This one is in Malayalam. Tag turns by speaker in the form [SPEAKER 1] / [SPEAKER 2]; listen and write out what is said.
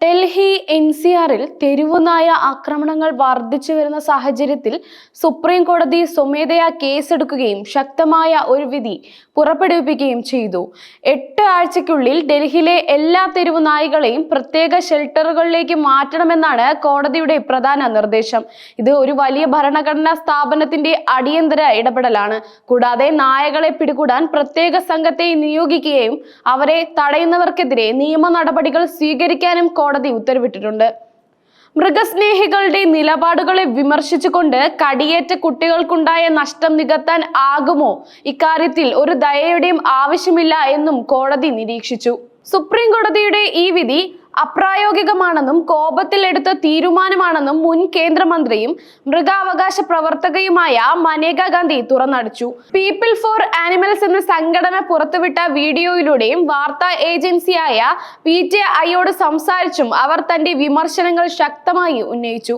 [SPEAKER 1] ഡൽഹി എൻ സി ആറിൽ തെരുവുനായ ആക്രമണങ്ങൾ വർദ്ധിച്ചു വരുന്ന സാഹചര്യത്തിൽ സുപ്രീം കോടതി സ്വമേധയാ കേസെടുക്കുകയും ശക്തമായ ഒരു വിധി പുറപ്പെടുവിപ്പിക്കുകയും ചെയ്തു. എട്ട് ആഴ്ചയ്ക്കുള്ളിൽ ഡൽഹിയിലെ എല്ലാ തെരുവു നായ്കളെയും പ്രത്യേക ഷെൽട്ടറുകളിലേക്ക് മാറ്റണമെന്നാണ് കോടതിയുടെ പ്രധാന നിർദ്ദേശം. ഇത് ഒരു വലിയ ഭരണഘടനാ സ്ഥാപനത്തിന്റെ അടിയന്തര ഇടപെടലാണ്. കൂടാതെ നായകളെ പിടികൂടാൻ പ്രത്യേക സംഘത്തെ നിയോഗിക്കുകയും അവരെ തടയുന്നവർക്കെതിരെ നിയമ നടപടികൾ സ്വീകരിക്കാനും കോടതി ഉത്തരവിട്ടിട്ടുണ്ട്. മൃഗസ്നേഹികളുടെ നിലപാടുകളെ വിമർശിച്ചുകൊണ്ട് കടിയേറ്റ കുട്ടികൾക്കുണ്ടായ നഷ്ടം നികത്താൻ ആകുമോ? ഇക്കാര്യത്തിൽ ഒരു ദയയുടെയും ആവശ്യമില്ല എന്നും കോടതി നിരീക്ഷിച്ചു. സുപ്രീം കോടതിയുടെ ഈ വിധി അപ്രായോഗികമാണെന്നും കോപത്തിൽ എടുത്ത തീരുമാനമാണെന്നും മുൻ കേന്ദ്രമന്ത്രിയും മൃഗാവകാശ പ്രവർത്തകയുമായ മനേക ഗാന്ധി തുറന്നടിച്ചു. പീപ്പിൾ ഫോർ ആനിമൽസ് എന്ന സംഘടന പുറത്തുവിട്ട വീഡിയോയിലൂടെയും വാർത്താ ഏജൻസിയായ പി ടി ഐയോട് സംസാരിച്ചും അവർ തന്റെ വിമർശനങ്ങൾ ശക്തമായി ഉന്നയിച്ചു.